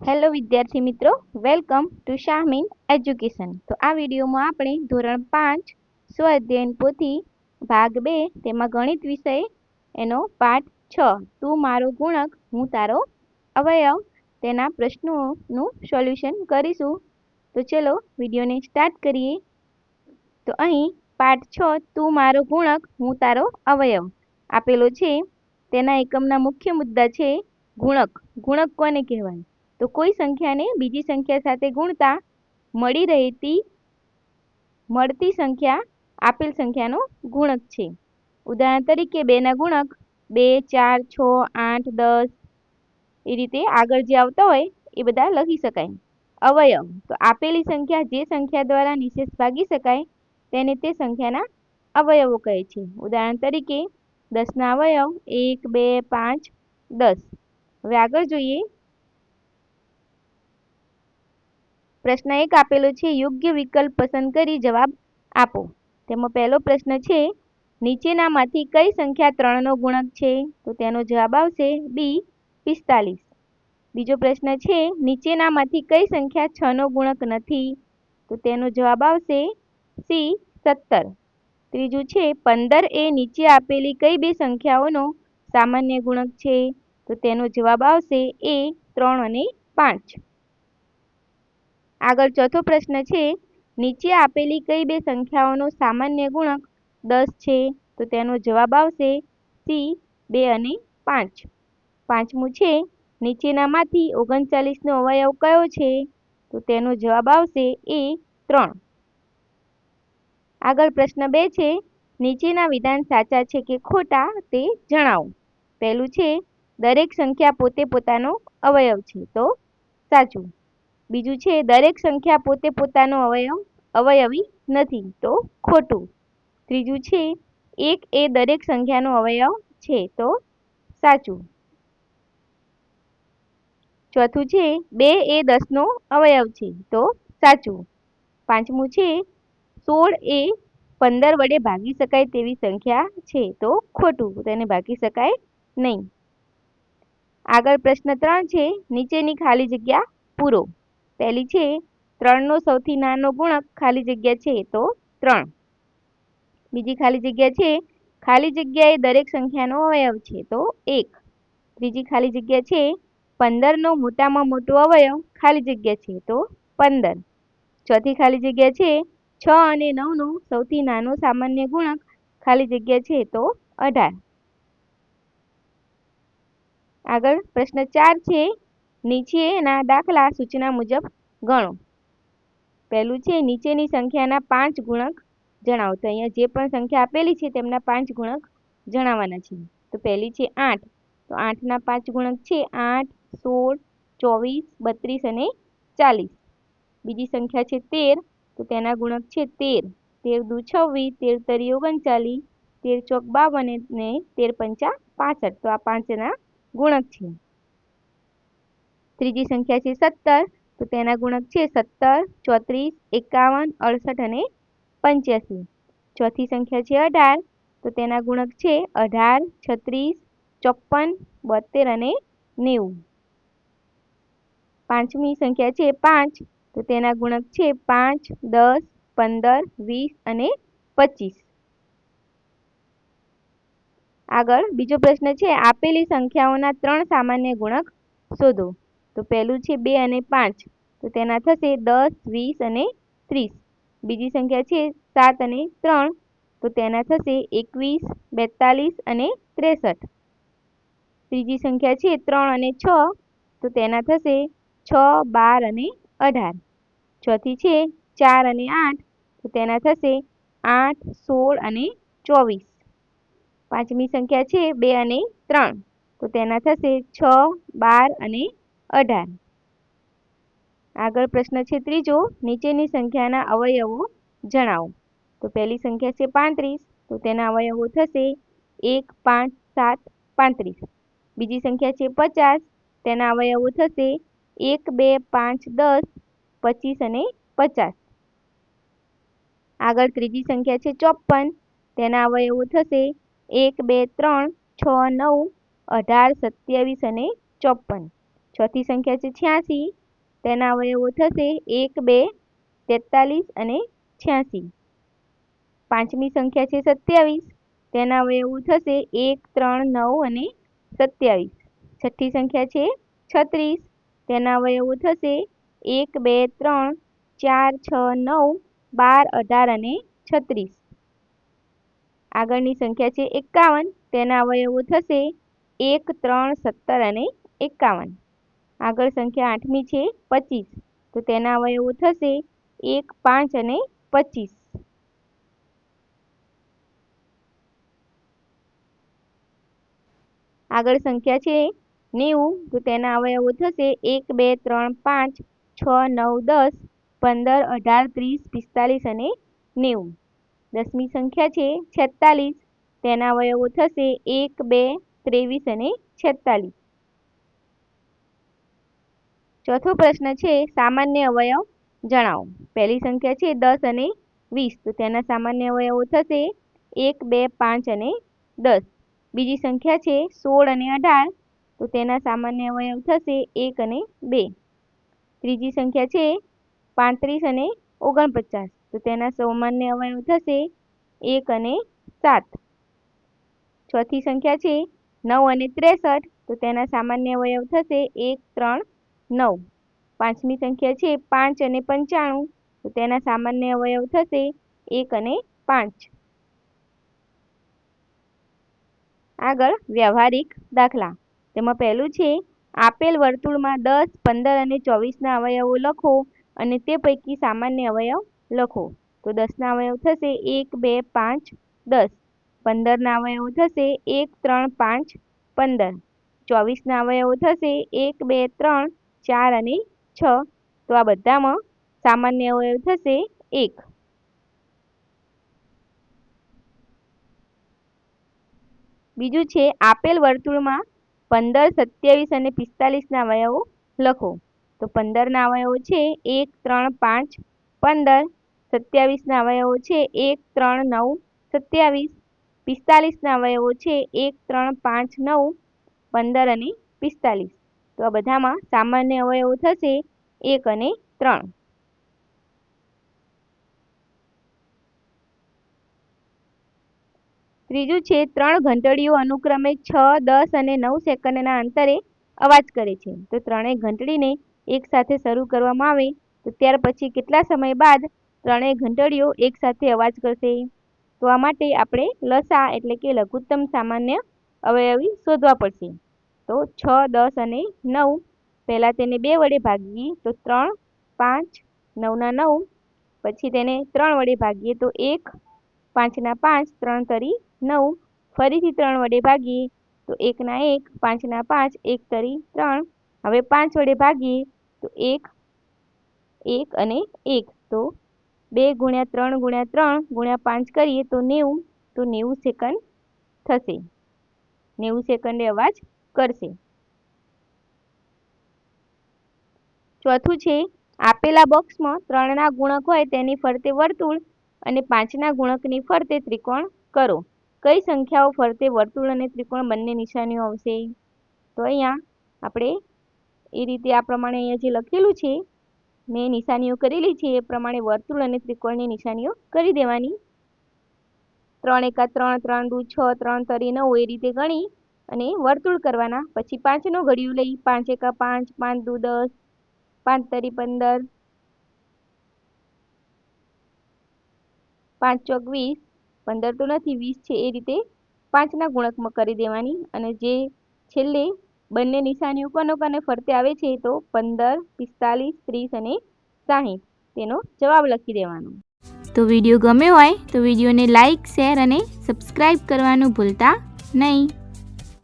Hello વિદ્યાર્થી મિત્રો, welcome to Shahmeen education. તો આ વિડીયોમાં આપણે ધોરણ પાંચ, સ્વ અધ્યયન પોથી ભાગ બે, તેમાં ગણિત વિષય, એનો પાઠ છ. તું મારો ગુણક, હું તારો અવયવ, તેના પ્રશ્નોનું સોલ્યુશન કરીશું. તો ચલો વિડીયોને સ્ટાર્ટ કરીએ. તો અહીં પાઠ છ, તું મારો ગુણક, હું તારો અવયવ. આપેલો છે, તેના એકમના મુખ્ય મુદ્દા છે ગુણક. ગુણક કોને કહેવાય? તો કોઈ સંખ્યાને બીજી સંખ્યા સાથે ગુણતા મળી રહેતી, મળતી સંખ્યા આપેલ સંખ્યાનો ગુણક છે. ઉદાહરણ તરીકે બેના ગુણક બે, ચાર, છ, આઠ, દસ એ રીતે આગળ જે આવતા હોય એ બધા લખી શકાય. અવયવ. તો આપેલી સંખ્યા જે સંખ્યા દ્વારા નિશેષ ભાગી શકાય તેને તે સંખ્યાના અવયવો કહે છે. ઉદાહરણ તરીકે દસના અવયવ એક, બે, પાંચ, દસ. હવે આગળ જોઈએ પ્રશ્ન એક આપેલો છે, યોગ્ય વિકલ્પ પસંદ કરી જવાબ આપો. તેમાં પહેલો પ્રશ્ન છે, નીચેનામાંથી કઈ સંખ્યા ત્રણનો ગુણક છે? તો તેનો જવાબ આવશે, બી, પિસ્તાલીસ. બીજો પ્રશ્ન છે, નીચેનામાંથી કઈ સંખ્યા છનો ગુણક નથી? તો તેનો જવાબ આવશે, સી, સત્તર. ત્રીજું છે, પંદર એ નીચે આપેલી કઈ બે સંખ્યાઓનો સામાન્ય ગુણક છે? તો તેનો જવાબ આવશે, એ, ત્રણ અને પાંચ. આગળ ચોથો પ્રશ્ન છે, નીચે આપેલી કઈ બે સંખ્યાઓનો સામાન્ય ગુણક દસ છે? તો તેનો જવાબ આવશે સી, બે અને પાંચ. પાંચમું છે, નીચેનામાંથી ઓગણચાલીસનો અવયવ કયો છે? તો તેનો જવાબ આવશે એ ત્રણ. આગળ પ્રશ્ન બે છે, નીચેના વિધાન સાચા છે કે ખોટા તે જણાવો. પહેલું છે, દરેક સંખ્યા પોતે પોતાનો અવયવ છે, તો સાચું. બીજું છે, દરેક સંખ્યા પોતે પોતાનો અવયવ, અવયવી નથી, તો ખોટું. ત્રીજું છે, એક એ દરેક સંખ્યાનો અવયવ છે, તો સાચું. ચોથું છે, બે એ દસનો અવયવ છે, તો સાચું. પાંચમું છે, સોળ એ પંદર વડે ભાગી શકાય તેવી સંખ્યા છે, તો ખોટું, તેને ભાગી શકાય નહીં. આગળ પ્રશ્ન ત્રણ છે, નીચેની ખાલી જગ્યા પૂરો. પહેલી છે, ત્રણનો સૌથી નાનો ગુણક ખાલી જગ્યા છે તો ત્રણ. બીજી ખાલી જગ્યા છે, ખાલી જગ્યા દરેક સંખ્યાનો અવયવ છે તો એક. ત્રીજી ખાલી જગ્યા છે, પંદરનો મોટામાં મોટો અવયવ ખાલી જગ્યા છે તો પંદર. ચોથી ખાલી જગ્યા છે, છ અને નવનો સૌથી નાનો સામાન્ય ગુણક ખાલી જગ્યા છે તો અઢાર. આગળ પ્રશ્ન ચાર છે નીચેના દાખલા સૂચના મુજબ ગણો. પહેલું છે, નીચેની સંખ્યાના પાંચ ગુણક જણાવો. તો અહીંયા જે પણ સંખ્યા આપેલી છે, તેમના પાંચ ગુણક જણાવવાના છે. તો પહેલી છે આઠ. તો આઠના પાંચ ગુણક છે, આઠ, સોળ, ચોવીસ, બત્રીસ અને ચાલીસ. બીજી સંખ્યા છે તેર. તો તેના ગુણક છે તેર. તેર દુ છવ્વીસ, તેર તરી ઓગણચાલીસ, તેર ચોક બાવન અને તેર પંચા પાસઠ. તો આ પાંચના ગુણક છે. ત્રીજી સંખ્યા છે સત્તર. તો તેના ગુણક છે સત્તર, ચોત્રીસ, એકાવન, અડસઠ અને પંચ્યાસી. ચોથી સંખ્યા છે અઢાર. તો તેના ગુણક છે અઢાર, છત્રીસ, ચોપન બોતેર અને નેવું. પાંચમી સંખ્યા છે પાંચ. તો તેના ગુણક છે પાંચ, દસ, પંદર, વીસ અને પચીસ. આગળ બીજો પ્રશ્ન છે આપેલી સંખ્યાઓના ત્રણ સામાન્ય ગુણક શોધો. તો પહેલું છે બે અને પાંચ. તો તેના થશે દસ, વીસ અને ત્રીસ. બીજી સંખ્યા છે સાત અને ત્રણ. તો તેના થશે એકવીસ, બેતાલીસ અને ત્રેસઠ. ત્રીજી સંખ્યા છે ત્રણ અને છ. તો તેના થશે છ, બાર અને અઢાર. ચોથી છે ચાર અને આઠ. તો તેના થશે આઠ, સોળ અને ચોવીસ. પાંચમી સંખ્યા છે બે અને ત્રણ. તો તેના થશે છ, બાર અને અઢાર. આગળ પ્રશ્ન છે ત્રીજો, નીચેની સંખ્યાના અવયવો જણાવો. તો પહેલી સંખ્યા છે પાંત્રીસ, તો તેના અવયવો થશે એક, પાંચ, સાત, પાંત્રીસ. બીજી સંખ્યા છે પચાસ, તેના અવયવો થશે એક, બે, પાંચ, દસ, પચીસ અને પચાસ. આગળ ત્રીજી સંખ્યા છે ચોપન તેના અવયવો થશે એક, બે, ત્રણ, છ, નવ, અઢાર, સત્યાવીસ અને ચોપન ચોથી સંખ્યા છે છ્યાસી. તેના અવયવો થશે એક, બે, તેતાલીસ અને છ્યાસી. પાંચમી સંખ્યા છે સત્યાવીસ. તેના અવયવો થશે એક, ત્રણ, નવ અને સત્યાવીસ. છઠ્ઠી સંખ્યા છે છત્રીસ. તેના અવયવો થશે એક, બે, ત્રણ, ચાર, છ, નવ, બાર, અઢાર અને છત્રીસ. આગળની સંખ્યા છે એકાવન. તેના અવયવો થશે એક, ત્રણ, સત્તર અને એકાવન. આગળ સંખ્યા આઠમી છે, પચીસ. તો તેના અવયવો થશે એક, પાંચ અને પચીસ. આગળ સંખ્યા છે નેવું. તો તેના અવયવો થશે એક, બે, ત્રણ, પાંચ, છ, નવ, દસ, પંદર, અઢાર, ત્રીસ, પિસ્તાલીસ અને નેવું. દસમી સંખ્યા છે છેતાલીસ. તેના અવયવો થશે એક, બે, ત્રેવીસ અને છેતાલીસ. ચોથો પ્રશ્ન છે, સામાન્ય અવયવ જણાવો. પહેલી સંખ્યા છે દસ અને વીસ. તો તેના સામાન્ય અવયવો થશે એક, બે, પાંચ અને દસ. બીજી સંખ્યા છે સોળ અને અઢાર. તો તેના સામાન્ય અવયવ થશે એક અને બે. ત્રીજી સંખ્યા છે પાંત્રીસ અને ઓગણપચાસ. તો તેના સામાન્ય અવયવ થશે એક અને સાત. ચોથી સંખ્યા છે નવ અને ત્રેસઠ. તો તેના સામાન્ય અવયવ થશે એક, ત્રણ નવ. પાંચમી સંખ્યા છે પાંચ અને પંચાણું. તો તેના સામાન્ય અવયવ થશે એક અને પાંચ. આગળ વ્યવહારિક દાખલા. તેમાં પહેલું છે, આપેલ વર્તુળમાં દસ, પંદર અને ચોવીસના અવયવો લખો અને તે પૈકી સામાન્ય અવયવ લખો. તો દસના અવયવ થશે એક, બે, પાંચ, દસ. પંદરના અવયવો થશે એક, ત્રણ, પાંચ, પંદર. ચોવીસના અવયવો થશે એક, બે, ત્રણ ચાર અને છ. તો આ બધામાં સામાન્ય અવયવ થશે. એક. બીજું છે, આપેલ વર્તુળમાં પંદર, સત્યાવીસ અને પિસ્તાલીસના અવયવો લખો. તો પંદરના અવયવો છે, એક, ત્રણ, પાંચ, પંદર. સત્યાવીસના અવયવો છે, એક, ત્રણ, નવ, સત્યાવીસ. પિસ્તાલીસના અવયવો છે, એક, ત્રણ, પાંચ, નવ, પંદર અને પિસ્તાલીસ. તો આ બધામાં સામાન્ય અવયવો થશે એક અને ત્રણ. ત્રીજું છે, ત્રણ ઘંટડીઓ અનુક્રમે છ, દસ અને નવ સેકન્ડના અંતરે અવાજ કરે છે. તો ત્રણેય ઘંટડીને એકસાથે શરૂ કરવામાં આવે, તો ત્યાર પછી કેટલા સમય બાદ ત્રણેય ઘંટડીઓ એકસાથે અવાજ કરશે? તો આ માટે આપણે લસા એટલે કે લઘુત્તમ સામાન્ય અવયવી શોધવા પડશે. તો છ, દસ અને નવ. પહેલાં તેને બે વડે ભાગીએ તો ત્રણ, પાંચ, નવના નવ. પછી તેને ત્રણ વડે ભાગીએ તો એક, પાંચના પાંચ, ત્રણ તરી નવ. ફરીથી ત્રણ વડે ભાગીએ તો એકના એક, પાંચના પાંચ, એક તરી ત્રણ. હવે પાંચ વડે ભાગીએ તો એક એક અને એક. તો બે ગુણ્યા ત્રણ ગુણ્યા ત્રણ ગુણ્યા પાંચ કરીએ તો નેવું. તો નેવું સેકન્ડ થશે. નેવું સેકન્ડે અવાજ કરશે. ચોથું છે, આપેલા બોક્સમાં ત્રણના ગુણક હોય તેની ફરતે વર્તુળ અને પાંચના ગુણકની ફરતે ત્રિકોણ કરો. કઈ સંખ્યાઓ ફરતે વર્તુળ અને ત્રિકોણ બંને નિશાનીઓ આવશે? તો અહીંયા આપણે એ રીતે આ પ્રમાણે અહીંયા જે લખેલું છે, મેં નિશાનીઓ કરેલી છે, એ પ્રમાણે વર્તુળ અને ત્રિકોણની નિશાનીઓ કરી દેવાની. ત્રણ એકા ત્રણ ત્રણ દુ છ, ત્રણ તરી નવ, એ રીતે ગણી અને વર્તુળ કરવાના. પછી પાંચનો ઘડિયું લઈ, પાંચ એકા પાંચ પાંચ દુ દસ, પાંચ તરી પંદર, પાંચ ચોક વીસ. પંદર તો નથી, વીસ છે, એ રીતે પાંચના ગુણકમાં કરી દેવાની. અને જે છેલ્લે બંને નિશાની ઉપરનો અને ફરતે આવે છે, તો પંદર, પિસ્તાલીસ, ત્રીસ અને સાહીઠ. તેનો જવાબ લખી દેવાનો. તો વીડિયો ગમ્યો હોય, તો વિડીયોને લાઇક શેર અને સબસ્ક્રાઈબ કરવાનું ભૂલતા નહીં.